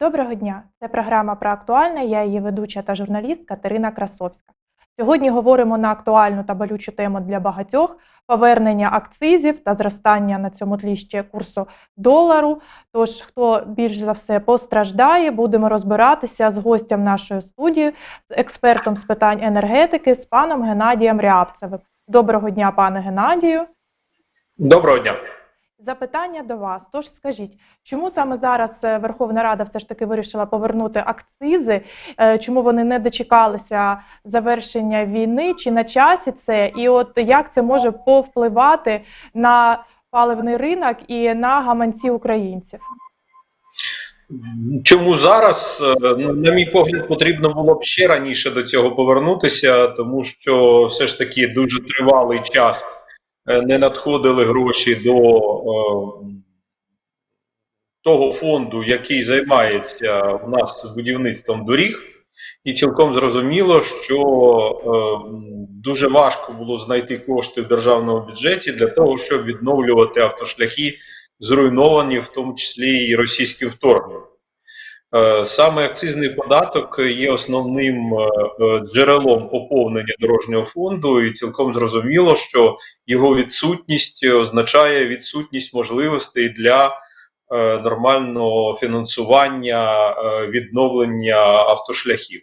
Доброго дня! Це програма про актуальне. Я її ведуча та журналіст Катерина Красовська. Сьогодні говоримо на актуальну та болючу тему для багатьох повернення акцизів та зростання на цьому тлі ще курсу долару. Тож, хто більш за все постраждає, будемо розбиратися з гостем нашої студії, з експертом з питань енергетики, з паном Геннадієм Рябцевим. Доброго дня, пане Геннадію. Доброго дня. Запитання до вас. Тож скажіть, чому саме зараз е, Верховна Рада все ж таки вирішила повернути акцизи? Е, Чому вони не дочекалися завершення війни? Чи на часі це? І от як це може повпливати на паливний ринок і на гаманці українців? Чому зараз, Е, ну, на мій погляд, потрібно було б ще раніше до цього повернутися, тому що все ж таки дуже тривалий час не надходили гроші до е, того фонду, який займається у нас з будівництвом доріг. І цілком зрозуміло, що е, дуже важко було знайти кошти в державному бюджеті для того, щоб відновлювати автошляхи, зруйновані, в тому числі і російським вторгненням. Е, Саме акцизний податок є основним е, е, джерелом поповнення дорожнього фонду, і цілком зрозуміло, що його відсутність означає відсутність можливостей для нормального фінансування відновлення автошляхів.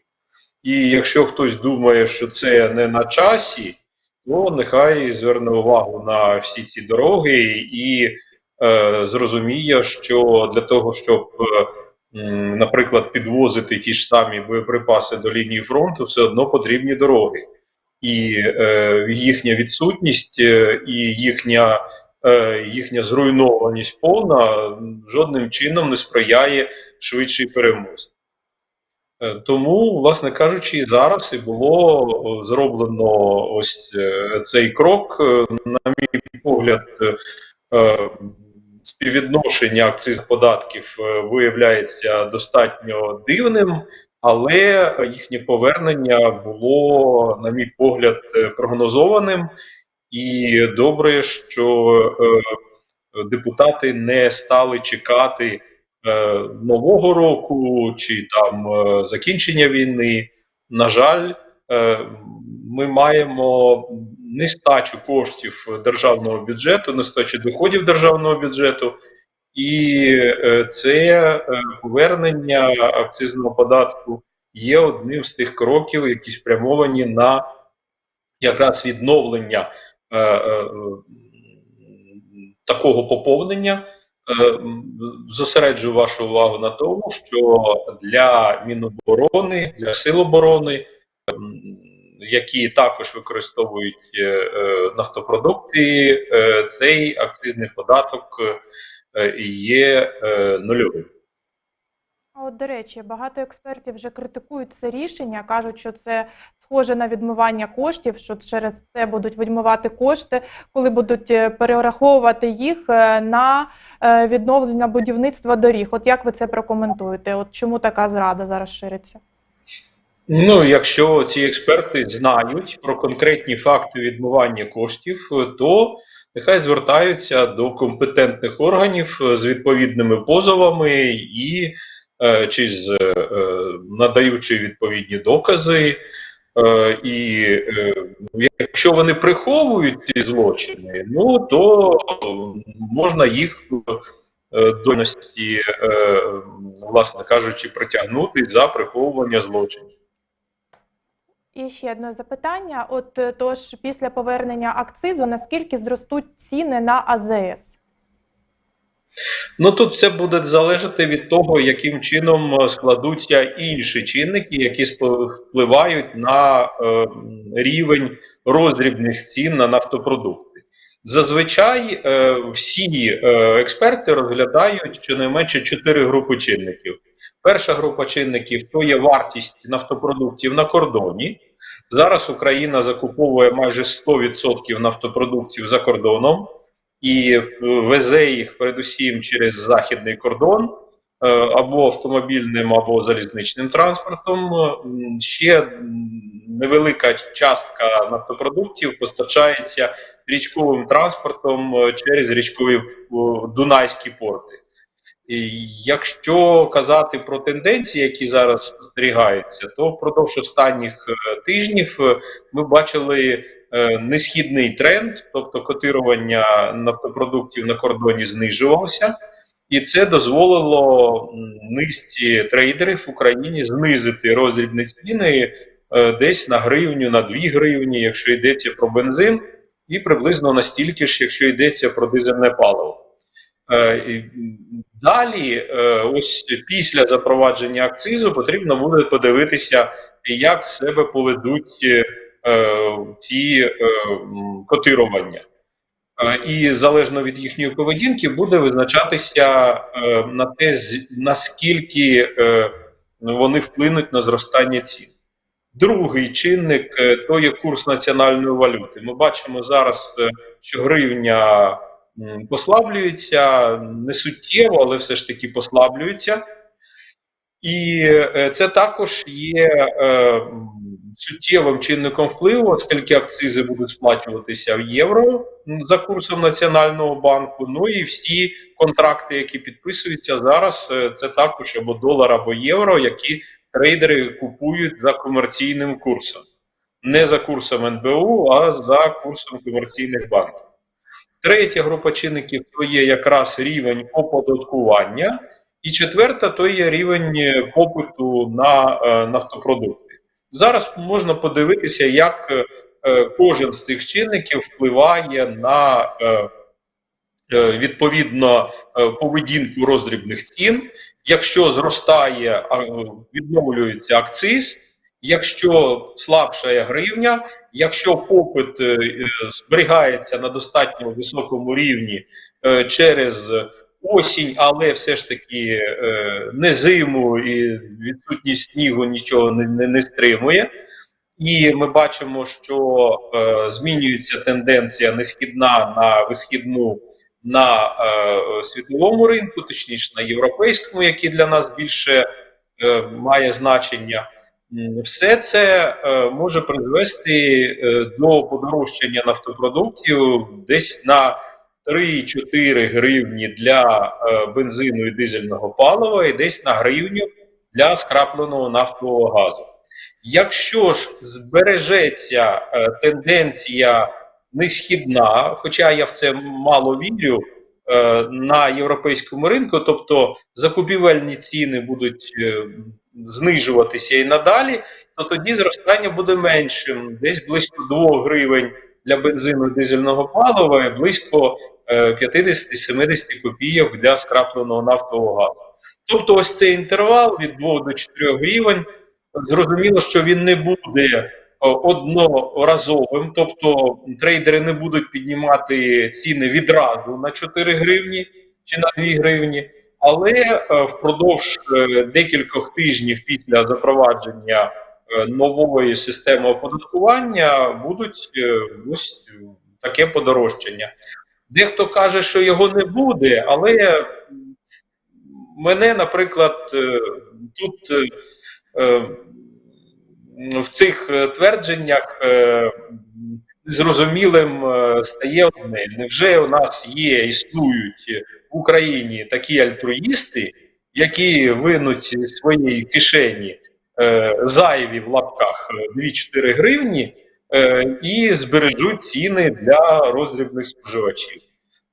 І якщо хтось думає, що це не на часі, то нехай зверне увагу на всі ці дороги і зрозуміє, що для того, щоб, наприклад, підвозити ті ж самі боєприпаси до лінії фронту, все одно потрібні дороги. І е, їхня відсутність е, і їхня, е, їхня зруйнованість повна жодним чином не сприяє швидшій перемозі. Е, Тому, власне кажучи, і зараз і було зроблено ось е, цей крок. На мій погляд, співвідношення акцизних податків е, виявляється достатньо дивним, але їхнє повернення було, на мій погляд, е, прогнозованим. І добре, що е, депутати не стали чекати нового року чи там закінчення війни. На жаль, ми маємо нестачу коштів державного бюджету, нестачу доходів державного бюджету, і е, це е, повернення акцизного податку є одним з тих кроків, які спрямовані на якраз відновлення е, такого поповнення. Зосереджую вашу увагу на тому, що для Міноборони, для Сил оборони, ем, які також використовують е, е, нафтопродукти, е, цей акцизний податок є нульовим. От, до речі, багато експертів вже критикують це рішення, кажуть, що це схоже на відмивання коштів, що через це будуть відмивати кошти, коли будуть перераховувати їх на відновлення будівництва доріг. От як ви це прокоментуєте? От чому така зрада зараз шириться? Ну, якщо ці експерти знають про конкретні факти відмивання коштів, то нехай звертаються до компетентних органів з відповідними позовами і е, чи з е, надаючи відповідні докази. Е, і якщо вони приховують ці злочини, ну то можна їх до дойності, е, власне кажучи, притягнути за приховування злочинів. І ще одне запитання: от е, тож після повернення акцизу, наскільки зростуть ціни на АЗС? Ну тут все буде залежати від того, яким чином е, складуться інші чинники, які впливають на е, рівень роздрібних цін на нафтопродукти. Зазвичай е, всі е, експерти розглядають щонайменше чотири групи чинників. Перша група чинників то є вартість нафтопродуктів на кордоні. Зараз Україна закуповує майже 100% нафтопродуктів за кордоном і е, везе їх передусім через західний кордон е, або автомобільним, або залізничним транспортом. Ще невелика частка нафтопродуктів постачається річковим транспортом е, через річкові е, дунайські порти. Якщо казати про тенденції, які зараз спостерігаються, то впродовж останніх е, тижнів е, ми бачили е, несхідний тренд, тобто котирування нафтопродуктів на кордоні знижувалося, і це дозволило низці трейдерів в Україні знизити роздрібні ціни десь на гривню, на 2 гривні, якщо йдеться про бензин, і приблизно настільки ж, якщо йдеться про дизельне паливо. Далі, е, ось після запровадження акцизу, потрібно буде подивитися, як себе поведуть е, е, ці котирування. І залежно від їхньої поведінки буде визначатися на те, наскільки вони вплинуть на зростання цін. Другий чинник то є курс національної валюти. Ми бачимо зараз, що гривня м, послаблюється не суттєво, але все ж таки послаблюється. І е, це також є е, суттєвим чинником впливу, оскільки акцизи будуть сплачуватися в євро за курсом Національного банку. Ну і всі контракти, які підписуються зараз, е, це також або долар, або євро, які трейдери купують за комерційним курсом. Не за курсом НБУ, а за курсом комерційних банків. Третя група чинників то є якраз рівень оподаткування. І четверта то є рівень е, попиту на е, нафтопродукти. Зараз можна подивитися, як е, кожен з цих чинників впливає на відповідно поведінку роздрібних цін. Якщо зростає, відновлюється акциз, якщо слабшає гривня, якщо попит е, зберігається на достатньо високому рівні е, через осінь, але все ж таки е, не зиму і відсутність снігу нічого не, не, не стримує. І ми бачимо, що е, змінюється тенденція не східна на висхідну на е, світовому ринку, точніше на європейському, який для нас більше е, має значення. Все це е, може призвести е, до подорожчання нафтопродуктів десь на 3-4 гривні для е, бензину і дизельного палива і десь на гривню для скрапленого нафтового газу. Якщо ж збережеться тенденція несхідна, хоча я в це мало вірю, на європейському ринку, тобто закупівельні ціни будуть е, знижуватися і надалі, то тоді зростання буде меншим, десь близько 2 гривень для бензину дизельного палива і близько е, 50-70 копійок для скрапленого нафтового газу. Тобто ось цей інтервал від 2 до 4 гривень, зрозуміло, що він не буде одноразовим, тобто трейдери не будуть піднімати ціни відразу на 4 гривні чи на 2 гривні, але е, впродовж е, декількох тижнів після запровадження е, нової системи оподаткування будуть е, ось е, таке подорожчання. Дехто каже, що його не буде, але мене, наприклад, е, тут е, е, в цих е, твердженнях е, зрозумілим е, стає одне. Невже у нас є, існують в Україні такі альтруїсти, які винуть з своєї кишені зайві в лапках е, 2-4 гривні і збережуть ціни для роздрібних споживачів?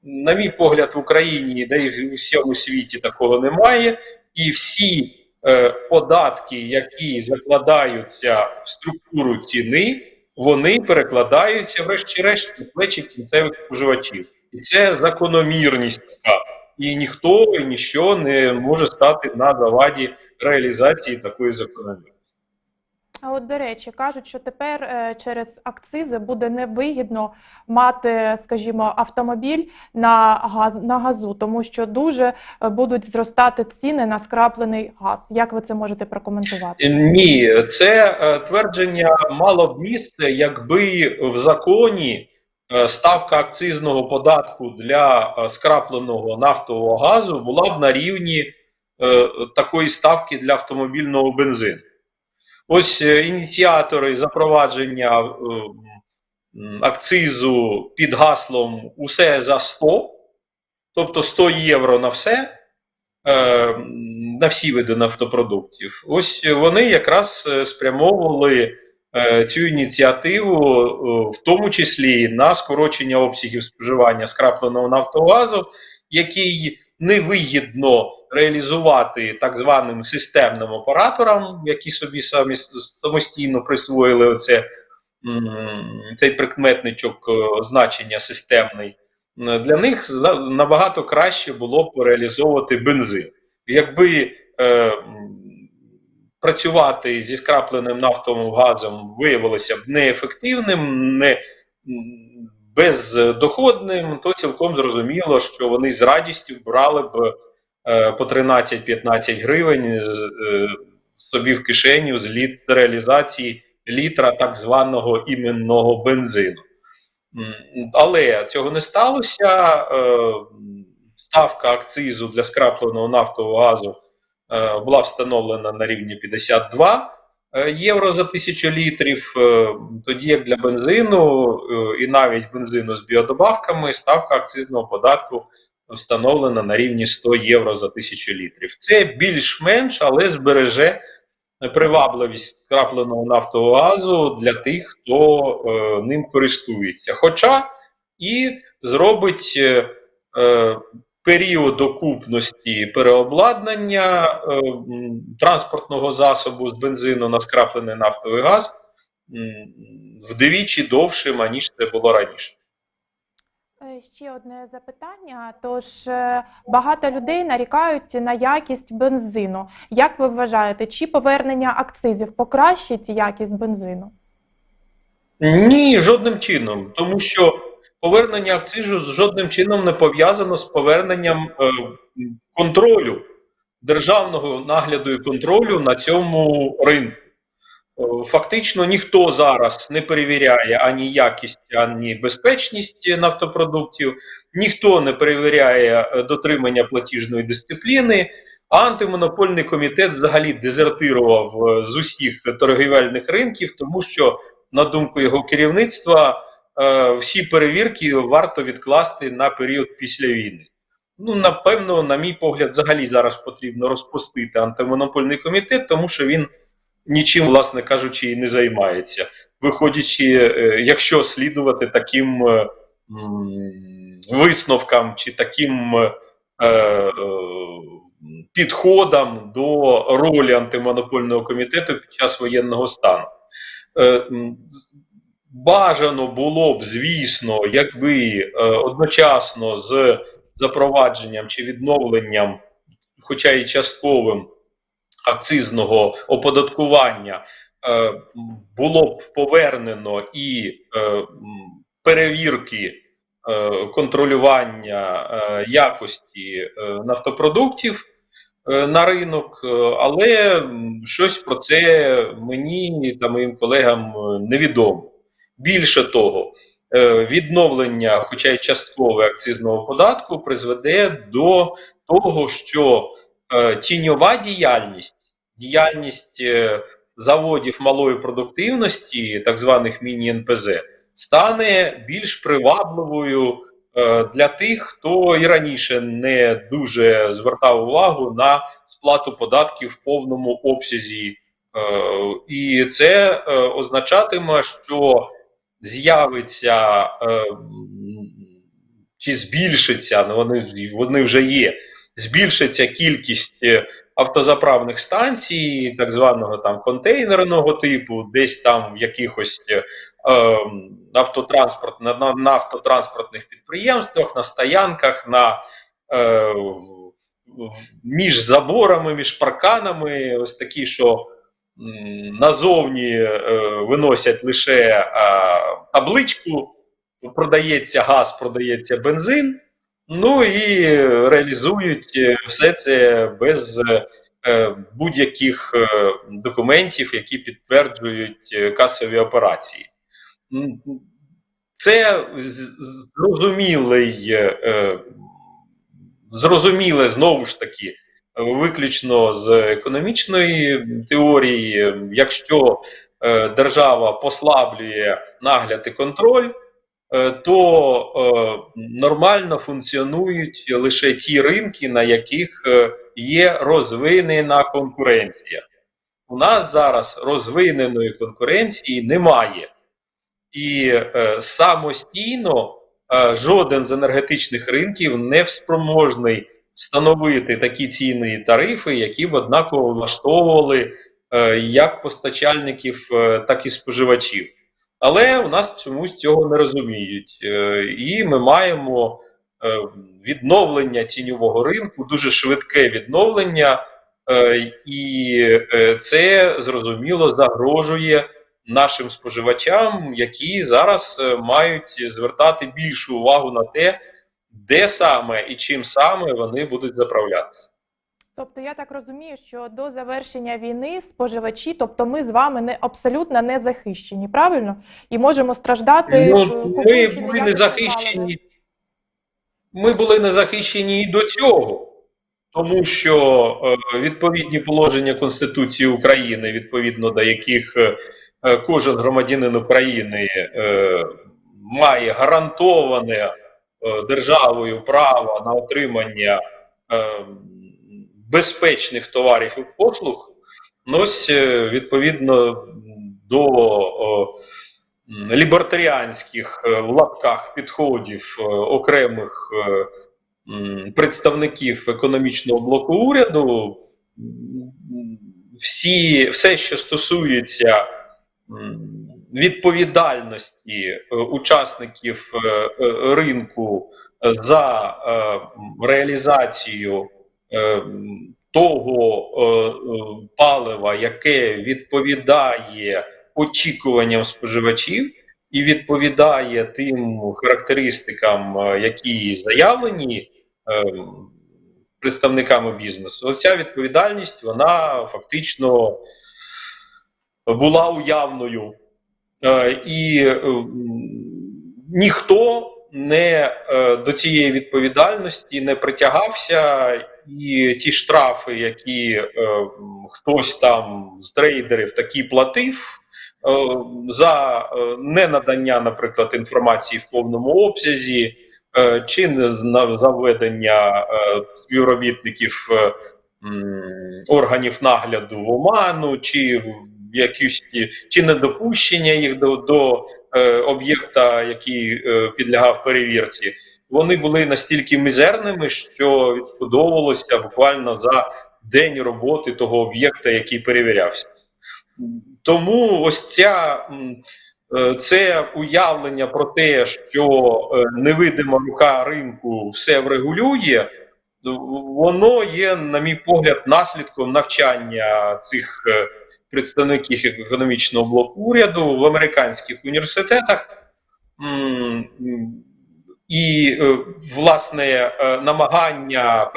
На мій погляд, в Україні, де і в всьому світі такого немає, і всі податки, які закладаються в структуру ціни, вони перекладаються, врешті-решт, на плечі кінцевих споживачів. І це закономірність така. І ніхто і ніщо не може стати на заваді реалізації такої закономірності. А от, до речі, кажуть, що тепер е, через акцизи буде невигідно мати, скажімо, автомобіль на газ на газу, тому що дуже е, будуть зростати ціни на скраплений газ. Як ви це можете прокоментувати? Ні, це е, твердження мало б місце, якби в законі е, ставка акцизного податку для е, скрапленого нафтового газу була б на рівні е, такої ставки для автомобільного бензину. Ось е, ініціатори запровадження е, акцизу під гаслом усе за 100, тобто 100 євро на все. е, на всі види нафтопродуктів. Ось вони якраз спрямовували цю ініціативу, в тому числі на скорочення обсягів споживання скрапленого нафтового газу, який невигідно реалізувати так званим системним операторам, які собі самі самостійно присвоїли оце, цей прикметничок е, значення системний. Для них набагато краще було б реалізовувати бензин. Якби е, працювати зі скрапленим нафтовим газом виявилося б неефективним, не бездоходним, то цілком зрозуміло, що вони з радістю брали б е, по 13-15 гривень е, собі в кишеню з реалізації літра так званого іменного бензину. Але цього не сталося. Е, Ставка акцизу для скрапленого нафтового газу була встановлена на рівні 52 е, євро за тисячу літрів, е, тоді як для бензину е, і навіть бензину з біодобавками ставка акцизного податку встановлена на рівні 100 євро за тисячу літрів. Це більш-менш, але збереже привабливість скрапленого нафтового газу для тих, хто е, ним користується. Хоча і зробить період окупності переобладнання е, транспортного засобу з бензину на скраплений нафтовий газ вдвічі довшим, аніж це було раніше. Е, Ще одне запитання. Тож е, багато людей нарікають на якість бензину. Як ви вважаєте, чи повернення акцизів покращить якість бензину? Ні, жодним чином, тому що повернення акцизу жодним чином не пов'язано з поверненням е, контролю, державного нагляду і контролю на цьому ринку. Е, Фактично ніхто зараз не перевіряє ані якість, ані безпечність нафтопродуктів, ніхто не перевіряє е, дотримання платіжної дисципліни, а антимонопольний комітет взагалі дезертирував е, з усіх торгівельних ринків, тому що, на думку його керівництва, всі перевірки варто відкласти на період після війни. Ну, напевно, на мій погляд, взагалі зараз потрібно розпустити антимонопольний комітет, тому що він нічим, власне кажучи, і не займається. Виходячи, е, якщо слідувати таким е, висновкам чи таким е, е, підходам до ролі антимонопольного комітету під час воєнного стану. Бажано було б, звісно, якби е, одночасно з запровадженням чи відновленням, хоча і частковим, акцизного оподаткування е, було б повернено і е, перевірки контролювання якості нафтопродуктів на ринок, але щось про це мені та моїм колегам невідомо. Більше того, е, відновлення, хоча й часткове акцизного податку, призведе до того, що е, тіньова діяльність, діяльність е, заводів малої продуктивності, так званих міні-НПЗ, стане більш привабливою для тих, хто і раніше не дуже звертав увагу на сплату податків в повному обсязі. І це означатиме, що з'явиться е, чи збільшиться, ну вони, вони вже є, збільшиться кількість е, автозаправних станцій, так званого там контейнерного типу, десь там в якихось е, ем, автотранспорт, на, на, автотранспортних підприємствах, на стоянках, на, е, між заборами, між парканами, ось такі, що назовні е, виносять лише е, табличку, продається газ, продається бензин. Ну і реалізують е, все це без будь-яких документів, які підтверджують касові операції. Це зрозумілий, зрозуміле знову ж таки, виключно з економічної теорії. Якщо е, держава послаблює нагляд і контроль, е, то е, нормально функціонують лише ті ринки, на яких є розвинена конкуренція. У нас зараз розвиненої конкуренції немає. І самостійно жоден з енергетичних ринків не спроможний встановити такі ціни і тарифи, які б однаково влаштовували е, як постачальників, е, так і споживачів. Але у нас чомусь цього не розуміють. Е, і ми маємо відновлення тіньового ринку, дуже швидке відновлення, і це зрозуміло загрожує нашим споживачам, які зараз мають звертати більшу увагу на те, де саме і чим саме вони будуть заправлятися. Тобто я так розумію, що до завершення війни споживачі, тобто ми з вами не абсолютно не захищені, правильно? І можемо страждати. е, Ну, ми були не захищені. Ми були не захищені і до цього, тому що е, відповідні положення Конституції України, відповідно до яких е, е, кожен громадянин України е, має гарантоване е, державою право на отримання е, безпечних товарів і послуг, ось е, відповідно до лібертаріанських е, в лапках підходів е, окремих е, представників економічного блоку уряду, всі, все, що стосується відповідальності е, учасників е, е, ринку за реалізацію того палива, яке відповідає очікуванням споживачів і відповідає тим характеристикам, які заявлені представниками бізнесу, оця відповідальність вона фактично була уявною. Е, І е, ніхто не е, до цієї відповідальності не притягався, і ті штрафи, які хтось там з трейдерів такі платив за ненадання, наприклад, інформації в повному обсязі, чи не за введення е, співробітників органів нагляду в оману, чи якісь чи недопущення їх до, до е, об'єкта, який е, підлягав перевірці, вони були настільки мізерними, що відшкодовувалося буквально за день роботи того об'єкта, який перевірявся. Тому ось ця е, це уявлення про те, що е, невидима рука ринку все врегулює, воно є, на мій погляд, наслідком навчання цих е, представників економічного блоку уряду в американських університетах. І, е, власне, е, намагання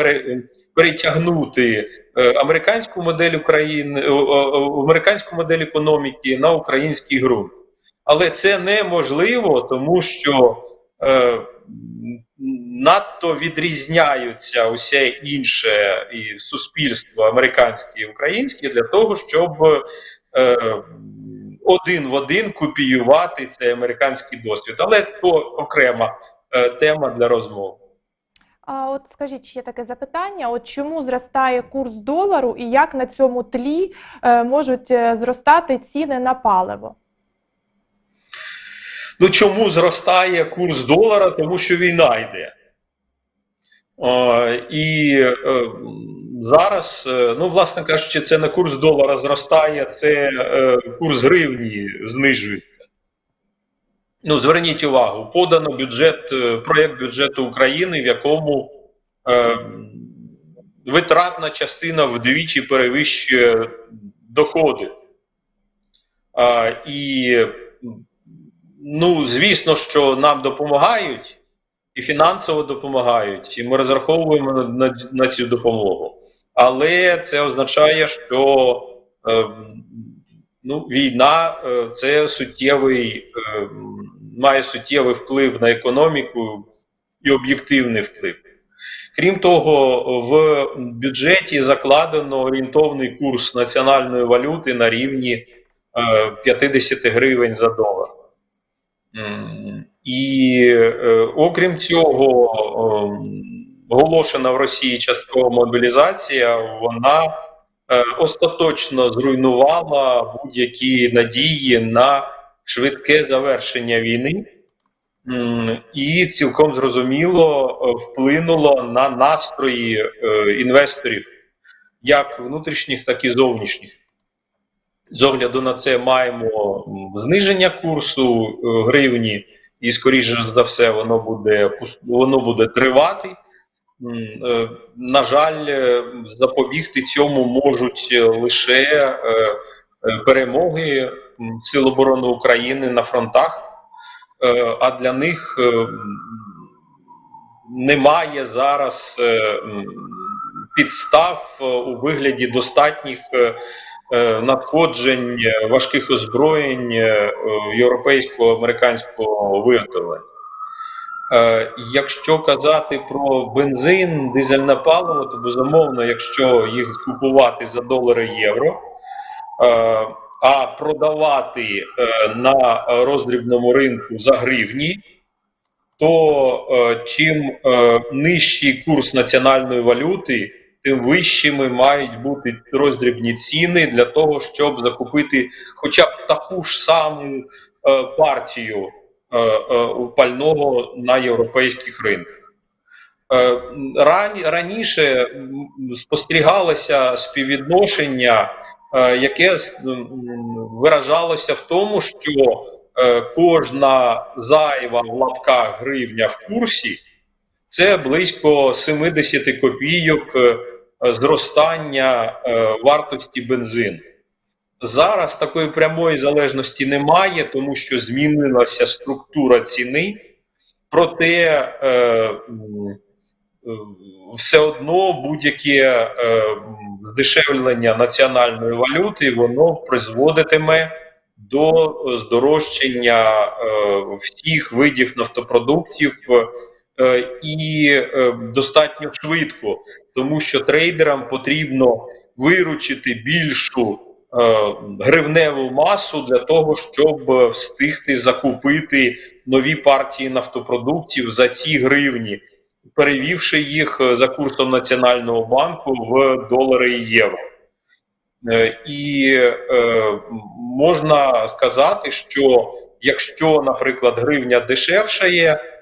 перетягнути е, американську модель України, американську модель економіки на український ґрунт. Але це неможливо, тому що надто відрізняються усе інше і суспільство американське і українське для того, щоб е, один в один копіювати цей американський досвід. Але то окрема е, тема для розмови. А от скажіть ще таке запитання: от чому зростає курс долару і як на цьому тлі е, можуть е, зростати ціни на паливо? Ну чому зростає курс долара? Тому що війна йде. Е, і е, зараз, е, ну, власне кажучи, це не курс долара зростає, це е, курс гривні знижується. Ну, зверніть увагу, подано бюджет, е, проєкт бюджету України, в якому е, витратна частина вдвічі перевищує доходи. А, і ну, звісно, що нам допомагають і фінансово допомагають, і ми розраховуємо на, на, на цю допомогу. Але це означає, що е, ну, війна е, це суттєвий, е, має суттєвий вплив на економіку і об'єктивний вплив. Крім того, в бюджеті закладено орієнтовний курс національної валюти на рівні е, 50 гривень за долар. І е, окрім цього, ем, оголошена в Росії часткова мобілізація, вона е, остаточно зруйнувала будь-які надії на швидке завершення війни. І цілком зрозуміло е, вплинуло на настрої інвесторів, як внутрішніх, так і зовнішніх. З огляду на це маємо зниження курсу е, гривні, і, скоріше за все, воно буде, воно буде тривати. Е, На жаль, е, запобігти цьому можуть лише перемоги Сил оборони України на фронтах, а для них немає зараз підстав у вигляді достатніх надходжень е, важких озброєнь е, європейського американського виготовлення. Е, Якщо казати про бензин, дизельне паливо, то безумовно, якщо їх купувати за долари євро, а продавати на роздрібному ринку за гривні, то чим нижчий курс національної валюти, тим вищими мають бути роздрібні ціни для того, щоб закупити хоча б таку ж саму е, партію е, е, пального на європейських ринках. Е, ран- раніше спостерігалося співвідношення, е, яке виражалося в тому, що е, кожна зайва в лапках гривня в курсі це близько 70 копійок е, зростання е, вартості бензину. Зараз такої прямої залежності немає, тому що змінилася структура ціни, проте е, все одно будь-яке здешевлення національної валюти воно призводитиме до здорожчання всіх видів нафтопродуктів і е, достатньо швидко, тому що трейдерам потрібно виручити більшу е, гривневу масу для того, щоб е, встигти закупити нові партії нафтопродуктів за ці гривні, перевівши їх е, за курсом Національного банку в долари і євро. Е, І е, можна сказати, що якщо, наприклад, гривня дешевшає, е,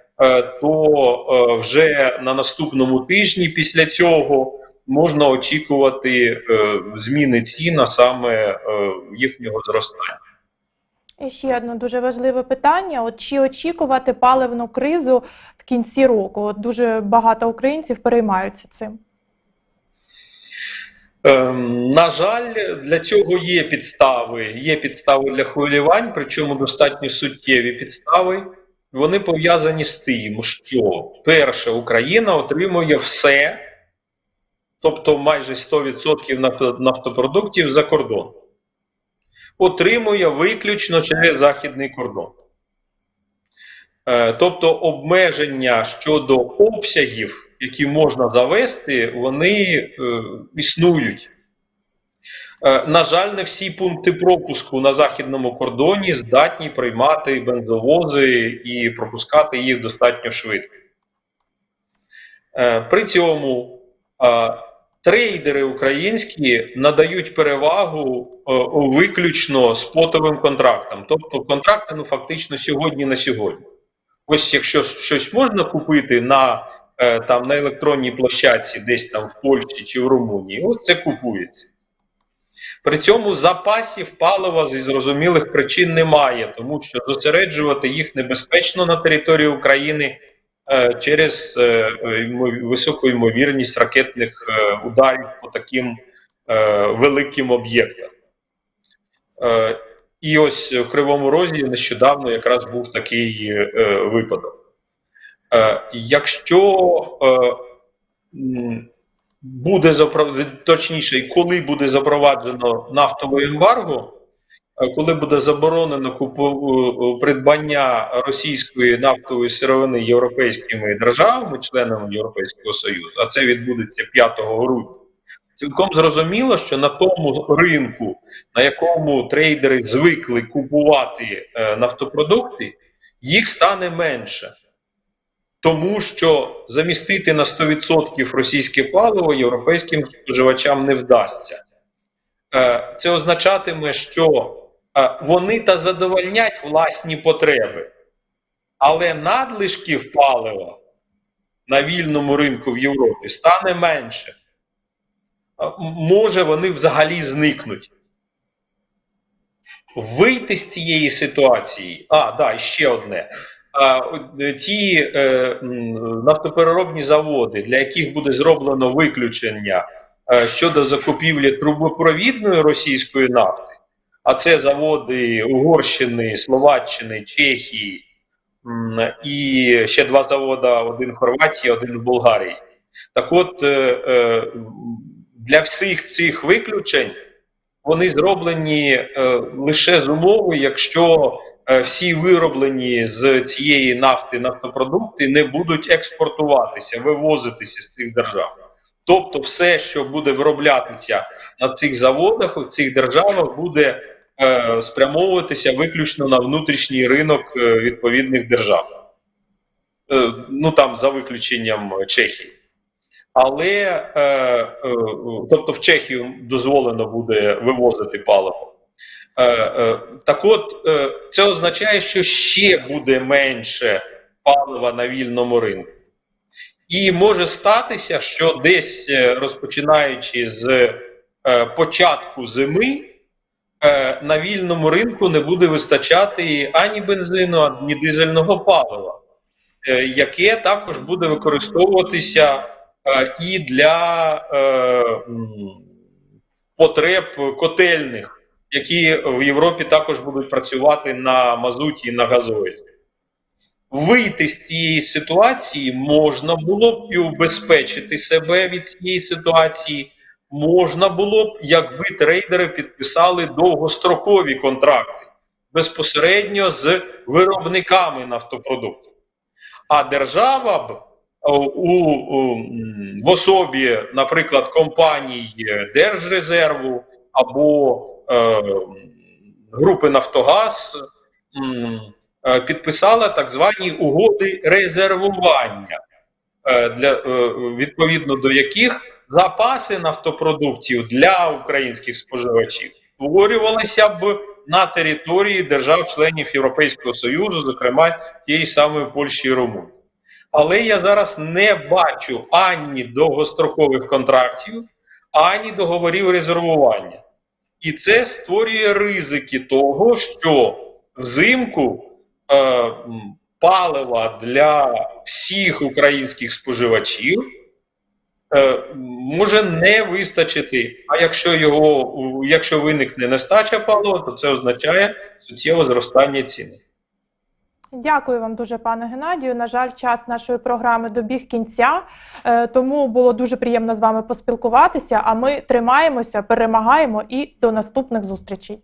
то е, вже на наступному тижні після цього можна очікувати е, зміни цін, а саме е, їхнього зростання. І ще одне дуже важливе питання: от чи очікувати паливну кризу в кінці року? От дуже багато українців переймаються цим. Ем, на жаль, для цього є підстави. Є підстави для хвилювань, причому достатньо суттєві підстави. Вони пов'язані з тим, що перше Україна отримує все, тобто майже 100% нафтопродуктів за кордон. Отримує виключно через західний кордон. Е, Тобто обмеження щодо обсягів, які можна завести, вони е, існують. Е, на жаль, не всі пункти пропуску на західному кордоні здатні приймати бензовози і пропускати їх достатньо швидко. Е, при цьому е, трейдери українські надають перевагу виключно спотовим контрактам, тобто контракти ну, фактично сьогодні на сьогодні. Ось якщо щось можна купити на, там, на електронній площадці, десь там в Польщі чи в Румунії, ось це купується. При цьому запасів палива зі зрозумілих причин немає, тому що зосереджувати їх небезпечно на території України е, через е, високу ймовірність ракетних е, ударів по таким великим об'єктам. І ось в Кривому Розі нещодавно якраз був такий випадок. Якщо буде точніше, коли буде запроваджено нафтове ембарго, е, коли буде заборонено купу- е, придбання російської нафтової сировини європейськими державами, членами Європейського Союзу, а це відбудеться 5 грудня, цілком зрозуміло, що на тому ринку, на якому трейдери звикли купувати е, нафтопродукти, їх стане менше. Тому що замістити на 100% російське паливо європейським споживачам не вдасться. Е, Це означатиме, що е, вони та задовольнять власні потреби, але надлишків палива на вільному ринку в Європі стане менше. Е, Може, вони взагалі зникнуть. Вийти з цієї ситуації. А, да, ще одне. Е, ті е, нафтопереробні заводи, для яких буде зроблено виключення е, щодо закупівлі трубопровідної російської нафти, а це заводи Угорщини, Словаччини, Чехії і ще два заводи: один в Хорватії, один в Болгарії. Так от, для всіх цих виключень вони зроблені лише з умови, якщо всі вироблені з цієї нафти нафтопродукти не будуть експортуватися, вивозитися з цих держав. Тобто, все, що буде вироблятися на цих заводах, у цих державах, буде е, спрямовуватися виключно на внутрішній ринок е, відповідних держав. Е, ну там за виключенням Чехії. Але е, е, тобто в Чехію дозволено буде вивозити паливо. Е, е, так от, е, це означає, що ще буде менше палива на вільному ринку. І може статися, що десь розпочинаючи з початку зими, на вільному ринку не буде вистачати ані бензину, ані дизельного палива, яке також буде використовуватися і для потреб котельних, які в Європі також будуть працювати на мазуті і на газові. Вийти з цієї ситуації можна було б і убезпечити себе від цієї ситуації. Можна було б, якби трейдери підписали довгострокові контракти безпосередньо з виробниками нафтопродуктів. А держава б у, у, в особі, наприклад, компаній Держрезерву або е, групи Нафтогаз е, підписала так звані угоди резервування, е, для, е, відповідно до яких запаси нафтопродуктів для українських споживачів створювалися б на території держав-членів Європейського Союзу, зокрема тієї самої Польщі і Румунії. Але я зараз не бачу ані довгострокових контрактів, ані договорів резервування. І це створює ризики того, що взимку е, палива для всіх українських споживачів е, може не вистачити. А якщо його, якщо виникне нестача палива, то це означає суттєве зростання ціни. Дякую вам дуже, пане Геннадію. На жаль, час нашої програми добіг кінця, е, тому було дуже приємно з вами поспілкуватися. А ми тримаємося, перемагаємо і до наступних зустрічей.